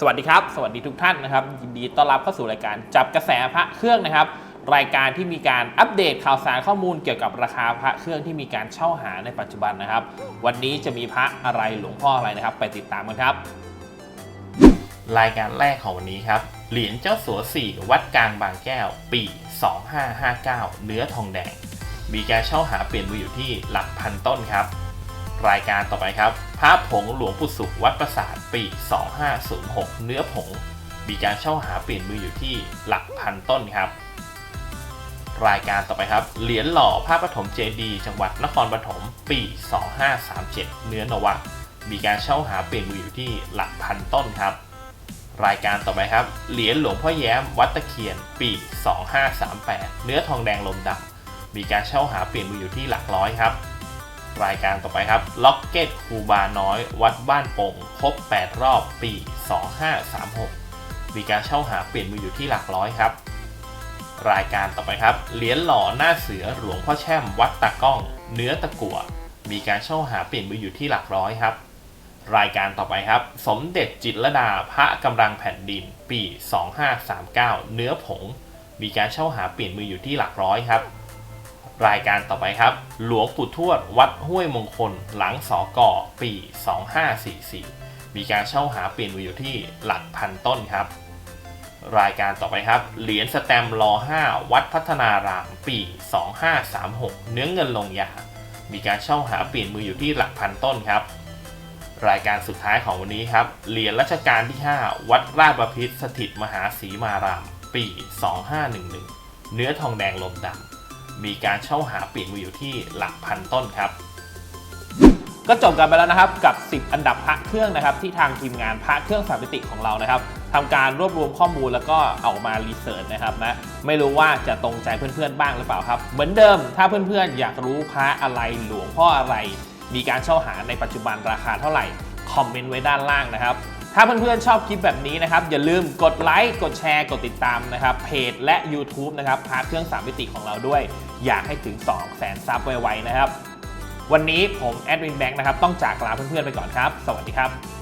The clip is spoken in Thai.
สวัสดีครับ สวัสดีทุกท่านนะครับ ยินดีต้อนรับเข้าสู่รายการจับกระแสพระเครื่องนะครับ รายการที่มีการอัปเดตข่าวสารข้อมูลเกี่ยวกับราคาพระเครื่องที่มีการเช่าหาในปัจจุบันนะครับ วันนี้จะมีพระอะไรหลวงพ่ออะไรนะครับ ไปติดตามกันครับ รายการแรกของวันนี้ครับ เหรียญเจ้าสัวสี่วัดกลางบางแก้ว ปี 2559 เนื้อทองแดง มีการเช่าหาเปลี่ยนมืออยู่ที่หลักพันต้นครับ รายการต่อไปครับพระผงหลวงปู่สุขวัดประสาทปี 2506 เนื้อผง มีการเช่าหาเปลี่ยนมืออยู่ที่หลักพันต้นครับ รายการต่อไปครับ เหรียญหล่อพระปฐมเจดี จังหวัดนครปฐมปี 2537 เนื้อนวะ มีการเช่าหาเปลี่ยนมืออยู่ที่หลักพันต้นครับ รายการต่อไปครับ เหรียญหลวงพ่อแย้มวัดตะเคียนปี 2538 เนื้อทองแดงลมดำมีการเช่าหาเปลี่ยนมืออยู่ที่หลักร้อยครับ รายการต่อไปครับล็อกเก็ตครูบาน้อย วัดบ้านโป่งครบ 8 รอบปี 2536มีการเช่าหาเปลี่ยนมืออยู่ที่หลักร้อยครับ รายการต่อไปครับ เหรียญหล่อหน้าเสือหลวงพ่อแช่ม วัดตากล้อง เนื้อตะกั่วมีการเช่าหาเปลี่ยนมืออยู่ที่หลักร้อยครับ รายการต่อไปครับ สมเด็จจิตรดาพระกำลังแผ่นดิน ปี 2539 เนื้อผง มีการเช่าหาเปลี่ยนมืออยู่ที่หลักร้อยครับ รายการต่อไปครับ หลวงปู่ทวดวัดห้วยมงคล หลังสอกอปี 2544 มีการเช่าหาเปลี่ยนมืออยู่ที่หลักพันต้นครับ รายการต่อไปครับ เหรียญสแตมรอ5วัดพัฒนารามปี 2536 เนื้อเงินลงยา มีการเช่าหาเปลี่ยนมืออยู่ที่หลักพันต้นครับ รายการสุดท้ายของวันนี้ครับ เหรียญรัชกาลที่ 5 วัดราชบพิตรสถิตมหาศรีมาราม ปี 2511 เนื้อทองแดงลมดำ มีการเช่าหาเปลี่ยนมืออยู่ที่หลักพันต้นครับ ก็จบกันไปแล้วนะครับกับ 10 อันดับพระเครื่องนะครับ ที่ทางทีมงานพระเครื่องสามมิติของเรานะครับทำการรวบรวมข้อมูลแล้วก็เอามารีเสิร์ชนะครับนะไม่รู้ว่าจะตรงใจเพื่อนๆบ้างหรือเปล่าครับ เหมือนเดิม ถ้าเพื่อนๆ อยากรู้พระอะไรหลวงพ่ออะไร มีการเช่าหาในปัจจุบันราคาเท่าไหร่คอมเมนต์ไว้ด้านล่างนะครับ ถ้าเพื่อนๆชอบคลิปแบบนี้นะครับ อย่าลืมกดไลค์กดแชร์กดติดตามนะครับเพจและ YouTube นะครับพาเครื่องสามมิติของเราด้วย อยากให้ถึง 2 0 0 0 0 0ซับไวๆนะครับ วันนี้ผมแอดวินแบงค์นะครับต้องจากลาเพื่อนๆไปก่อนครับ สวัสดีครับ